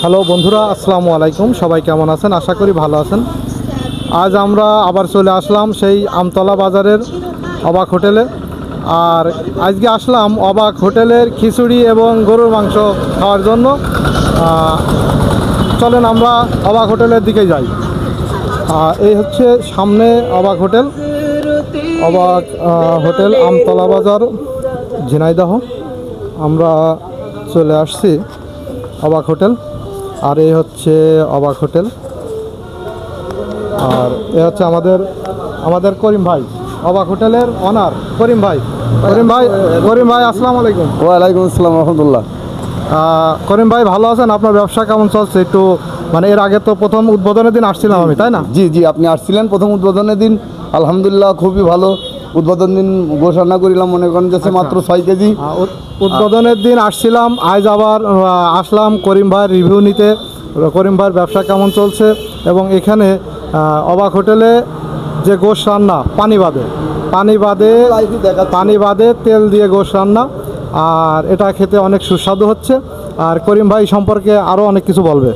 Hello বন্ধুরা, আসসালামু আলাইকুম। সবাই কেমন আছেন? আশা করি ভালো আছেন। আজ আমরা আবার চলে আসলাম সেই আমতলা বাজারের অবাক হোটেলে। আর আজকে আসলাম অবাক হোটেলের খিচুড়ি এবং গরুর মাংস খাওয়ার জন্য। চলেন আমরা অবাক হোটেলের দিকে যাই। এই হচ্ছে সামনে অবাক হোটেল। অবাক হোটেল আমতলা বাজার, ঝিনাইদহ। আমরা চলে আসছি। অবাক হোটেল। আর এই হচ্ছে অবাক হোটেল। আর এ হচ্ছে আমাদের আমাদের করিম ভাই। অবাক হোটেলের অনার করিম ভাই। করিম ভাই করিম ভাই আসসালাম আলাইকুম। ওয়ালাইকুম আসসালাম রহমতুল্লাহ। করিম ভাই ভালো আছেন? আপনার ব্যবসা কেমন চলছে? একটু মানে এর আগে তো প্রথম উদ্বোধনের দিন আসছিলাম আমি তাই না? জি জি আপনি আসছিলেন প্রথম উদ্বোধনের দিন। আলহামদুলিল্লাহ খুবই ভালো উদ্বোধন দিন রান্না করিলাম মনে করেন যাচ্ছে মাত্র ছয় কেজি। উদ্বোধনের দিন আসছিলাম আজ আবার আসলাম করিম ভাইয়ের রিভিউ নিতে। করিম ভাইয়ের ব্যবসা কেমন চলছে? এবং এখানে অবাক হোটেলে যে গোশ রান্না পানি বাদে পানি বাদে পানি বাদে তেল দিয়ে গোশ রান্না। আর এটা খেতে অনেক সুস্বাদু হচ্ছে। আর করিম ভাই সম্পর্কে আরও অনেক কিছু বলবে।